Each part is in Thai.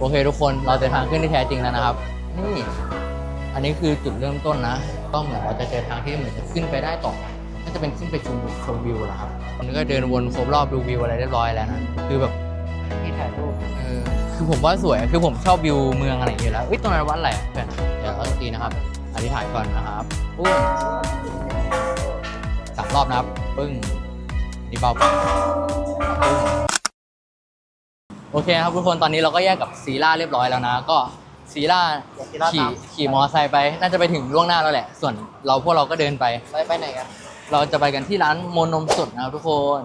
โอเคทุกคนเราเดินทางขึ้นที่แท้จริงแล้วนะครับ นี่ อันนี้คือจุดเริ่มต้นนะ ก็เหมือนเราจะเจอทางที่เหมือนจะขึ้นไปได้ต่อน่าจะเป็นขึ้นไปชมชมวิวแล้วครับตอนนี้ก็เดินวนครบรอบดูวิวอะไรเรียบร้อยแล้วนะคือแบบที่ถ่ายรูปเออคือผมว่าสวยอะคือผมชอบวิวเมืองอะไรอย่างเงี้ยแล้วเอ้ยตรงนั้นวัดอะไรอะเพื่อนเดี๋ยวเราตีนะครับอธิษฐานก่อนนะครับปุ้งสามรอบนะครับปึ้งนี่เบาไปปึ้ง โอเคครับทุกคนตอนนี้เราก็แยกกับซีล่าเรียบร้อยแล้วนะ ก็ซีล่าขี่ขี่มอไซค์ไป น่าจะไปถึงล่วงหน้าแล้วแหละ ส่วนเราพวกเราก็เดินไปไปไปไหนกันเราจะไปกันที่ร้านโมนมสดนะครับทุกคน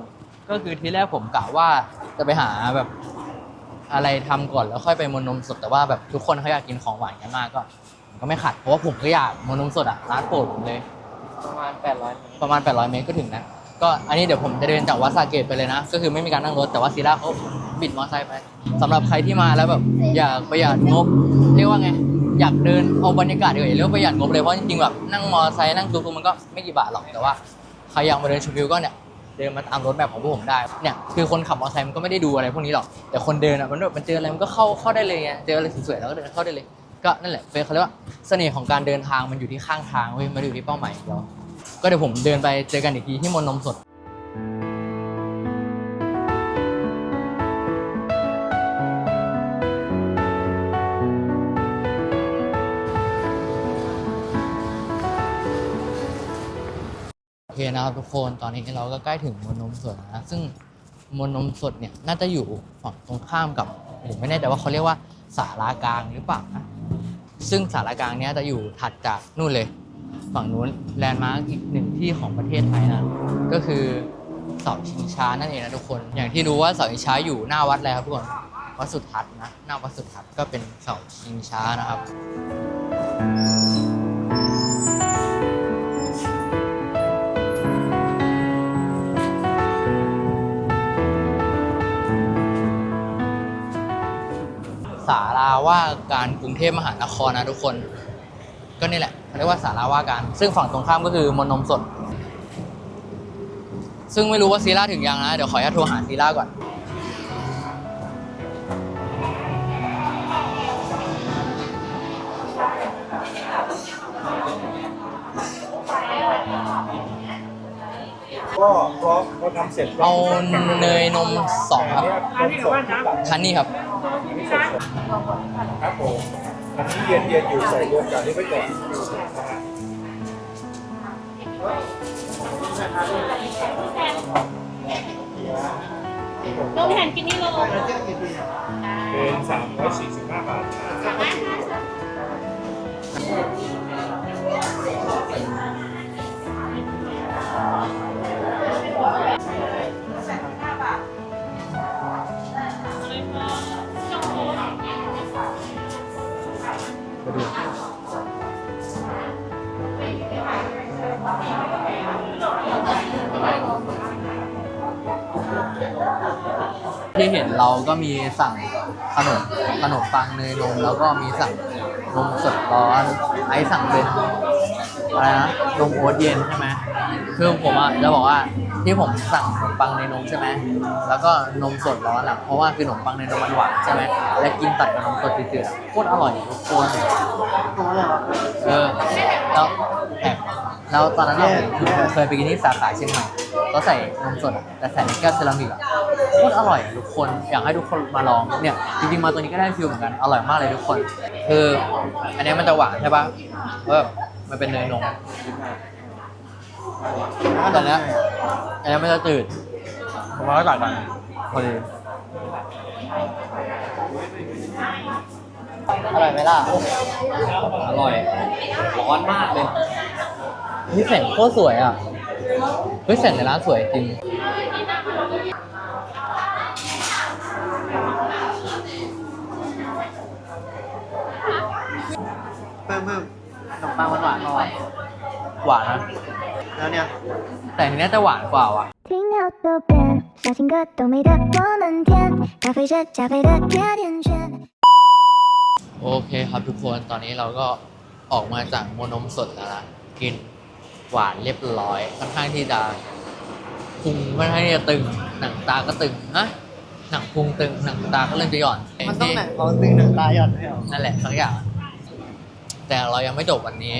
ก็คือทีแรกผมกะว่าจะไปหาแบบอะไรทำก่อนแล้วค่อยไปมนมสดแต่ว่าแบบทุกคนเขาอยากกินของหวานกันมากก็ผมก็ไม่ขัดเพราะว่าผมก็อยากมนมสดอะร้านโปรดผมเลย ประมาณ800ประมาณ800เมตรก็ถึงนะ ก็อันนี้เดี๋ยวผมจะเดินจากวัดสาเกตไปเลยนะ ก็คือไม่มีการนั่งรถแต่ว่าซีร่าเขาบิดมอเตอร์ไซค์ไปสำหรับใครที่มาแล้วแบบอยากประหยัดงบ เรียกว่าไง อยากเดินเอาบรรยากาศดีกว่ยเรียกว่าประหยัดงบเลยเพราะจริงๆแบบนั่งมอเตอร์ไซค์นั่งตุ๊กๆมันก็ไม่กี่บาทหรอกแต่ว่าใครอยากมาเดินชมวิวก็เนี่ยเดินมาตามรถแบบของพวกผมได้ เนี่ยคือคนขับมอเตอร์ไซค์มันก็ไม่ได้ดูอะไรพวกนี้หรอก แต่คนเดินอะมันแบบมันเจออะไรมันก็เข้าเข้าได้เลยไง เจออะไรสวยๆแล้วก็เดินเข้าได้เลย ก็นั่นแหละเป็นเขาเรียกว่าเสน่ห์ของการเดินทางมันอยู่ที่ข้างทางเว้ยมันอยู่ที่เป้าหมายอย่างเดียว ก็เดี๋ยวผมเดินไปเจอกันอีกทีที่มนนมสดโอเคนะครับทุกคนตอนนี้เราก็ใกล้ถึงมนนมสดแล้วนะซึ่งมนนมสดเนี่ยน่าจะอยู่ฝั่งตรงข้ามกับผมไม่แน่ใจว่าเขาเรียกว่าสารากลางหรือเปล่านะซึ่งสารากลางเนี้ยจะอยู่ถัดจากนู่นเลย ฝั่งนู้นแลนด์มาร์กอีกหนึ่งที่ของประเทศไทยนะก็คือเสาชิงช้านั่นเองนะทุกคน อย่างที่รู้ว่าเสาชิงช้าอยู่หน้าวัดอะไรครับทุกคนวัดสุทัศน์นะหน้าวัดสุทัศน์ก็เป็นเสาชิงช้านะครับสาราว่าการกรุงเทพมหานครนะทุกคน ก็นี่แหละเขาเรียกว่าสาราว่าการ ซึ่งฝั่งตรงข้ามก็คือมนต์นมสด ซึ่งไม่รู้ว่าซีร่าถึงยังนะ เดี๋ยวขออนุญาตโทรหาซีร่าก่อน ก็พอพอทำเสร็จเอาเนยนมสองครับ อันนี้กับว่านน้ำทันนี่ครับ ครับผม อันนี้เย็นเย็นอยู่ใส่รวมกันนี่ไว้ก่อนนะฮะลงแผ่นกินนี่ลงเป็นสามร้อยสี่สิบห้าบาท ที่เห็นเราก็มีสั่งขนมขนมปังเนยนมแล้วก็มีสั่งนมสดร้อนไอซ์สั่งเป็นอะไรนะนมโอ๊ตเย็นใช่ไหมคือผมอะจะบอกว่าที่ผมสั่งขนมปังเนยนมใช่ไหมแล้วก็นมสดร้อนอะเพราะว่าคือขนมปังเนยนมมันหวานใช่ไหมและกินตัดกับนมสดจืดๆโคตรอร่อยทุกคนเออแล้วแอบแล้วตอนนั้นอะผมผมเคยไปกินที่สาขาเชียงใหม่ก็ใส่นมสดแต่ใส่แก้วเซรามิกอะ ตรอร่อยอะทุกคนอยากให้ทุกคนมาลองเนี่ยจริงๆมาตัวนี้ก็ได้ฟิลเหมือนกันอร่อยมากเลยทุกคน คือ อันเนี้ยมันจะหวานใช่ปะเออมันเป็นเนยนมแต่เนี้ยอันเนี้ยมันจะจืดผมว่าก็ต่างกันพอดีอร่อยไหมล่ะ อร่อย ร้อนมากเลยเฮ้ยแสงโคตรสวยอะเฮ้ยแสงในร้านสวยจริง แล้วเนี่ย แต่ทีเนี้ยจะหวานกว่าว่ะ 听到都变，小情歌都没得我们甜，咖啡是加菲的甜甜圈。 โอเคครับทุกคนตอนนี้เราก็ออกมาจากโมนมสดแล้วนะกินหวานเรียบร้อยค่อนข้างที่จะพุงค่อนข้างที่จะตึงหนังตาก็ตึงฮะ หนังพุงตึงหนังตาก็เริ่มจะหย่อน มันต้องหนังเขาตึงหนังตาหย่อนไม่เหรอ นั่นแหละสักอย่าง แต่เรายังไม่จบวันนี้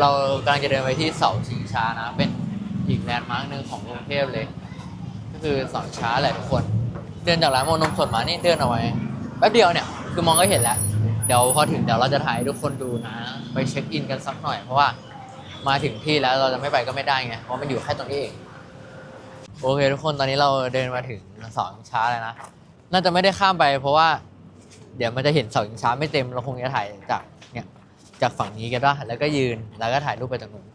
เรากำลังจะเดินไปที่เสาชิง ช้านะ เป็นอีกแลนด์มาร์กหนึ่งของกรุงเทพเลย ก็คือเสาช้าแหละทุกคน เดินจากร้านโมนมสดมานี่เดินเอาไว้แป๊บเดียวเนี่ย คือมองก็เห็นแล้ว เดี๋ยวพอถึงเดี๋ยวเราจะถ่ายให้ทุกคนดูนะ ไปเช็คอินกันสักหน่อย เพราะว่ามาถึงที่แล้วเราจะไม่ไปก็ไม่ได้ไง เพราะมันอยู่แค่ตรงนี้เอง โอเคทุกคนตอนนี้เราเดินมาถึงเสาชิงช้าแล้วนะ น่าจะไม่ได้ข้ามไป เพราะว่า เดี๋ยวมันจะเห็นเสาชิงช้าไม่เต็มเราคงจะถ่ายจากเนี่ยจากฝั่งนี้กันว่าแล้วก็ยืนแล้วก็ถ่ายรูปไปตรงนู้น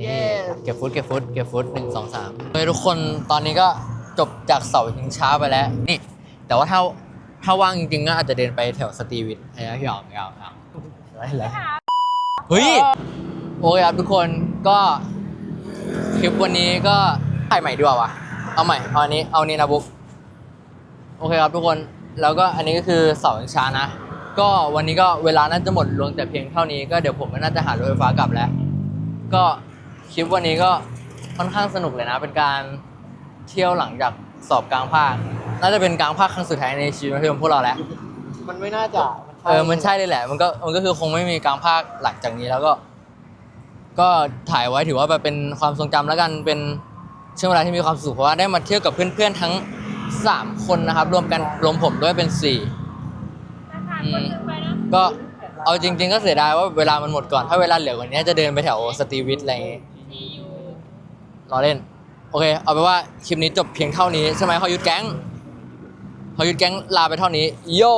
นี่เก็บฟุตเก็บฟุตเก็บฟุตหนึ่งสองสามเฮ้ยทุกคนตอนนี้ก็จบจากเสาชิงช้าไปแล้วนี่แต่ว่าถ้าถ้าว่างจริงๆก็อาจจะเดินไปแถวสตรีวิทย์นะพี่หยองพี่หยองพี่หยองอะไรแล้วเฮ้ยโอเคครับทุกคนก็คลิปวันนี้ก็ถ่ายใหม่ดีกว่าวะเอาใหม่เอาอันนี้เอานี้นะบุ๊กโอเคครับทุกคนแล้วก็อันนี้ก็คือเสาชิงช้านะ ก็วันนี้ก็เวลาน่าจะหมดลงแต่เพียงเท่านี้ก็เดี๋ยวผมก็น่าจะหารถไฟฟ้ากลับแล้ว ก็ คลิปวันนี้ก็ค่อนข้างสนุกเลยนะ เป็นการเที่ยวหลังจากสอบกลางภาค น่าจะเป็นกลางภาคครั้งสุดท้ายในชีวิตมัธยมพวกเราแล้วมันไม่น่าจะเออมันใช่เลยแหละ มันก็มันก็คือคงไม่มีกลางภาคหลังจากนี้แล้วก็ ก็ถ่ายไว้ถือว่าแบบเป็นความทรงจำแล้วกันเป็นช่วงเวลาที่มีความสุขเพราะว่าได้มาเที่ยวกับเพื่อนๆทั้งสามคนนะครับ รวมกันรวมผมด้วยเป็นสี่ราคาคนหนึ่งไปนะก็เอาจริง ๆ ก็เสียดายว่าเวลามันหมดก่อนถ้าเวลาเหลือกว่านี้จะเดินไปแถวสตรีวิทย์อะไรอย่างงี้ทียู รอเล่น โอเค เอาไปนว่าคลิปนี้จบเพียงเท่านี้ใช่ไหมเขายุดแก๊งเขายุดแก๊งลาไปเท่านี้ โย่